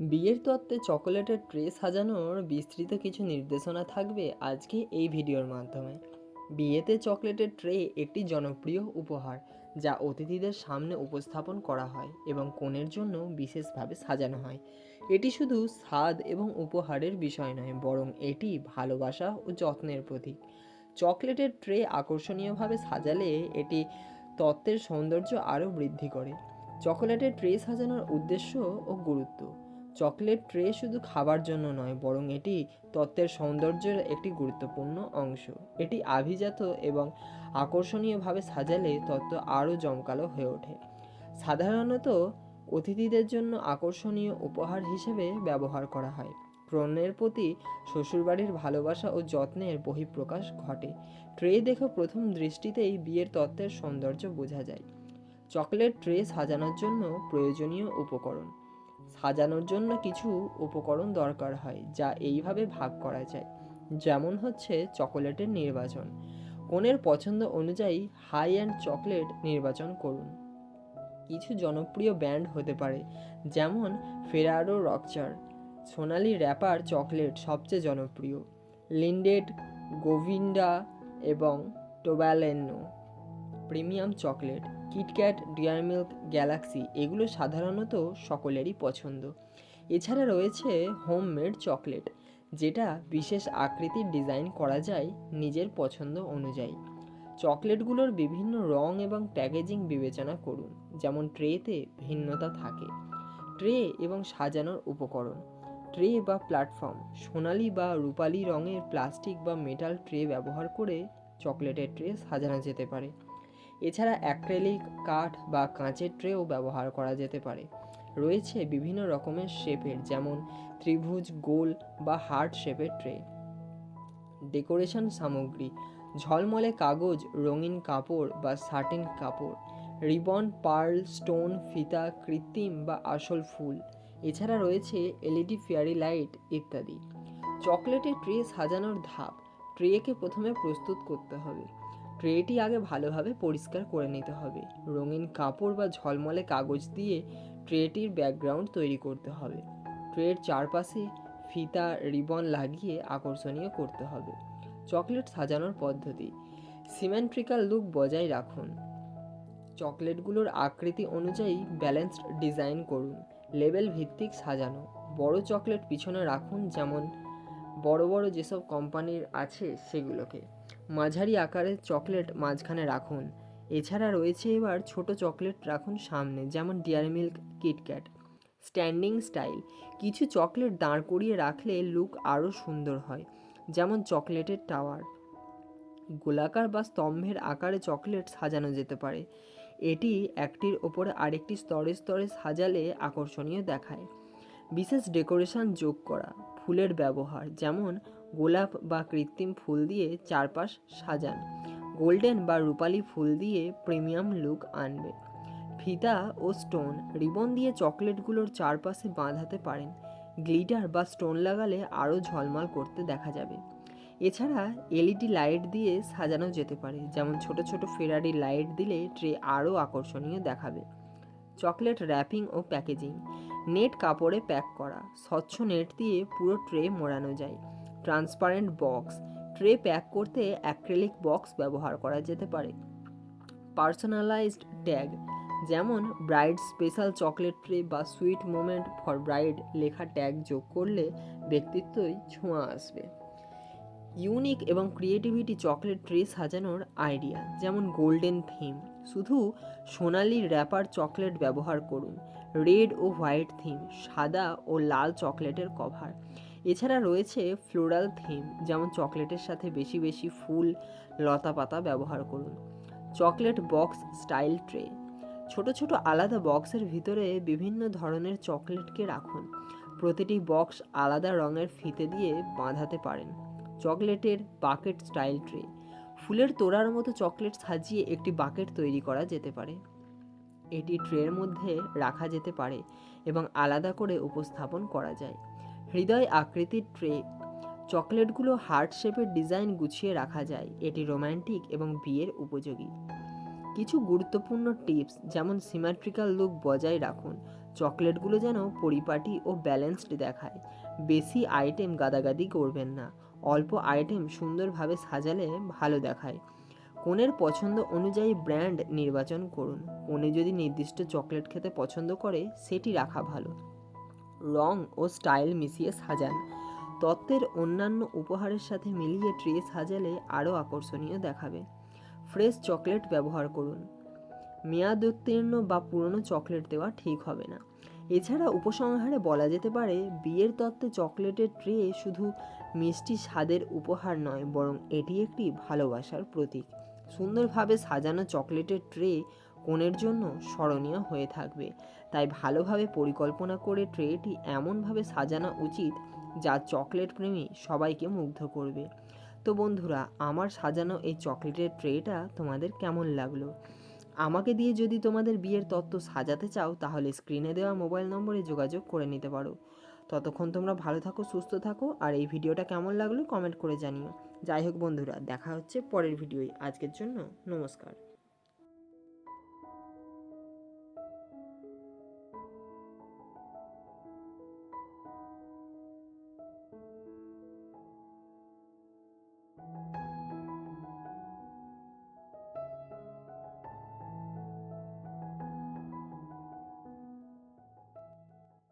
বিয়ের তত্ত্বে চকোলেটের ট্রে সাজানোর বিস্তৃত কিছু নির্দেশনা থাকবে আজকে এই ভিডিওর মাধ্যমে। বিয়েতে চকলেটের ট্রে একটি জনপ্রিয় উপহার, যা অতিথিদের সামনে উপস্থাপন করা হয় এবং কনের জন্য বিশেষভাবে সাজানো হয়। এটি শুধু স্বাদ এবং উপহারের বিষয় নয়, বরং এটি ভালোবাসা ও যত্নের প্রতীক। চকলেটের ট্রে আকর্ষণীয়ভাবে সাজালে এটি তত্ত্বের সৌন্দর্য আরও বৃদ্ধি করে। চকোলেটের ট্রে সাজানোর উদ্দেশ্য ও গুরুত্ব চকলেট ট্রে শুধু খাবার জন্য নয়, বরং এটি তত্ত্বের সৌন্দর্যের একটি গুরুত্বপূর্ণ অংশ। এটি আভিজাত এবং আকর্ষণীয়ভাবে সাজালে তত্ত্ব আরও জমকালো হয়ে ওঠে। সাধারণত অতিথিদের জন্য আকর্ষণীয় উপহার হিসেবে ব্যবহার করা হয়। কনের প্রতি শ্বশুরবাড়ির ভালোবাসা ও যত্নের বহিঃপ্রকাশ ঘটে। ট্রে দেখে প্রথম দৃষ্টিতেই বিয়ের তত্ত্বের সৌন্দর্য বোঝা যায়। চকলেট ট্রে সাজানোর জন্য প্রয়োজনীয় উপকরণ। সাজানোর জন্য কিছু উপকরণ দরকার হয়, যা এইভাবে ভাগ করা যায়। যেমন হচ্ছে চকোলেটের নির্বাচন। কনের পছন্দ অনুযায়ী হাই অ্যান্ড চকলেট নির্বাচন করুন। কিছু জনপ্রিয় ব্যান্ড হতে পারে, যেমন ফেরারো রকচার। সোনালি র্যাপার চকলেট সবচেয়ে জনপ্রিয়। লিন্ডেড গোভিন্ডা এবং Toblerone premium chocolate. KitKat Dairy Milk Galaxy এগুলো সাধারণত সকলেরই পছন্দ। এছাড়া রয়েছে হোমমেড চকলেট যেটা বিশেষ আকৃতির ডিজাইন করা যায় নিজের পছন্দ অনুযায়ী। চকলেটগুলোর বিভিন্ন রং এবং প্যাকেজিং বিবেচনা করুন, যেমন ট্রেতে ভিন্নতা থাকে। ট্রে এবং সাজানোর উপকরণ ট্রে বা প্ল্যাটফর্ম সোনালি বা রূপালি রঙের প্লাস্টিক বা মেটাল ট্রে ব্যবহার করে চকলেটের ট্রে সাজানো যেতে পারে। এছাড়া অ্যাক্রেলিক কাঠ বা কাঁচের ট্রেও ব্যবহার করা যেতে পারে। রয়েছে বিভিন্ন রকমের শেপের, যেমন ত্রিভুজ, গোল বা হার্ট শেপের ট্রে। ডেকোরেশন সামগ্রী, ঝলমলে কাগজ, রঙিন কাপড় বা সাটিন কাপড়, রিবন, পার্ল, স্টোন, ফিতা, কৃত্রিম বা আসল ফুল। এছাড়া রয়েছে এলইডি, ফেয়ারি লাইট ইত্যাদি। চকলেটের ট্রে সাজানোর ধাপ, ট্রেকে প্রথমে প্রস্তুত করতে হবে। ট্রেটি আগে ভালোভাবে পরিষ্কার করে নিতে হবে। রঙিন কাপড় বা ঝলমলে কাগজ দিয়ে ট্রেটির ব্যাকগ্রাউন্ড তৈরি করতে হবে। ট্রের চারপাশে ফিতা, রিবন লাগিয়ে আকর্ষণীয় করতে হবে। চকলেট সাজানোর পদ্ধতি। সিমেন্ট্রিক্যাল লুক বজায় রাখুন। চকলেটগুলোর আকৃতি অনুযায়ী ব্যালেন্সড ডিজাইন করুন। লেবেল ভিত্তিক সাজানো। বড় চকলেট পিছনে রাখুন যেমন বড় বড় যেসব কোম্পানির আছে সেগুলোকে। মাঝারি আকারের চকলেট মাঝখানে রাখুন। এছাড়া রয়েছে এবার ছোট চকলেট রাখুন সামনে, যেমন Dairy Milk KitKat standing style কিছু চকলেট দাঁড় করিয়ে রাখলে লুক আরও সুন্দর হয়, যেমন চকলেটের টাওয়ার। গোলাকার বা স্তম্ভের আকারে চকলেট সাজানো যেতে পারে। এটি একটির ওপরে আরেকটি স্তরে স্তরে সাজালে আকর্ষণীয় দেখায়। বিশেষ ডেকোরেশন যোগ করা। ফুলের ব্যবহার, যেমন গোলাপ বা কৃত্রিম ফুল দিয়ে চারপাশ সাজান। গোল্ডেন বা রূপালি ফুল দিয়ে প্রিমিয়াম লুক আনবে। ফিতা ও স্টোন, রিবন দিয়ে চকলেটগুলোর চারপাশে বাঁধাতে পারেন। গ্লিটার বা স্টোন লাগালে আরও ঝলমল করতে দেখা যাবে। এছাড়া এলইডি লাইট দিয়ে সাজানো যেতে পারে, যেমন ছোট ছোট ফেরারি লাইট দিলে ট্রে আরও আকর্ষণীয় দেখাবে। চকলেট র্যাপিং ও প্যাকেজিং নেট কাপড়ে প্যাক করা। স্বচ্ছ নেট দিয়ে পুরো ট্রে মোড়ানো যায়। Transparent box. ট্রে প্যাক করতে অ্যাক্রেলিক বক্স ব্যবহার করা যেতে পারে। Personalised tag. যেমন ব্রাইড স্পেশাল চকলেট ট্রে বা সুইট মোমেন্ট ফর ব্রাইড লেখা ট্যাগ যোগ করলে ব্যক্তিত্বই ছোঁয়া আসবে। ইউনিক এবং ক্রিয়েটিভিটি চকলেট ট্রে সাজানোর আইডিয়া। যেমন গোল্ডেন থিম। শুধু সোনালি র্যাপার চকলেট ব্যবহার করুন। রেড ও হোয়াইট থিম, সাদা ও লাল চকলেটের কভার। এছাড়া রয়েছে ফ্লোরাল থিম, যেমন চকলেটের সাথে বেশি বেশি ফুল, লতা পাতা ব্যবহার করুন। Chocolate box style tray. ছোট ছোট আলাদা বক্সের ভিতরে বিভিন্ন ধরনের চকলেটকে রাখুন। প্রতিটি বক্স আলাদা রঙের ফিতে দিয়ে বাঁধাতে পারেন। চকলেটের বাকেট স্টাইল ট্রে। ফুলের তোড়ার মতো চকলেট সাজিয়ে একটি বাকেট তৈরি করা যেতে পারে। এটি ট্রের মধ্যে রাখা যেতে পারে এবং আলাদা করে উপস্থাপন করা যায়। হৃদয় আকৃতির ট্রে, চকলেটগুলো হার্ট শেপের ডিজাইন গুছিয়ে রাখা যায়। এটি রোম্যান্টিক এবং বিয়ের উপযোগী। কিছু গুরুত্বপূর্ণ টিপস যেমন সিমেট্রিক্যাল লুক বজায় রাখুন। চকলেটগুলো যেন পরিপাটি ও ব্যালেন্সড দেখায়। বেশি আইটেম গাদাগাদি করবেন না। অল্প আইটেম সুন্দরভাবে সাজালে ভালো দেখায়। কনের পছন্দ অনুযায়ী ব্র্যান্ড নির্বাচন করুন। কনে যদি নির্দিষ্ট চকলেট খেতে পছন্দ করে, সেটি রাখা ভালো। রং ও স্টাইল মিশিয়ে সাজান। তত্ত্বের অন্যান্য উপহারের সাথে মিলিয়ে ট্রে সাজালে আরও আকর্ষণীয় দেখাবে। ফ্রেশ চকলেট ব্যবহার করুন। মেয়াদ উত্তীর্ণ বা পুরনো চকলেট দেওয়া ঠিক হবে না। এছাড়া উপসংহারে বলা যেতে পারে, বিয়ের তত্ত্বে চকলেটের ট্রে শুধু মিষ্টি স্বাদের উপহার নয়, বরং এটি একটি ভালোবাসার প্রতীক। সুন্দরভাবে সাজানো চকলেটের ট্রে কোণের জন্য স্মরণীয় হয়ে থাকবে। তাই ভালোভাবে পরিকল্পনা করে ট্রেটি এমনভাবে সাজানো উচিত যা চকলেট প্রেমী সবাইকে মুগ্ধ করবে। তো বন্ধুরা, আমার সাজানো এই চকলেটের ট্রেটা তোমাদের কেমন লাগল? আমাকে দিয়ে যদি তোমাদের বিয়ের তত্ত্ব সাজাতে চাও, তাহলে স্ক্রিনে দেওয়া মোবাইল নম্বরে যোগাযোগ করে নিতে পারো। ততক্ষণ তোমরা ভালো থাকো, সুস্থ থাকো, আর এই ভিডিওটা কেমন লাগল কমেন্ট করে জানিও। যাই হোক বন্ধুরা দেখা হচ্ছে পরের ভিডিওয়। আজকের জন্য নমস্কার।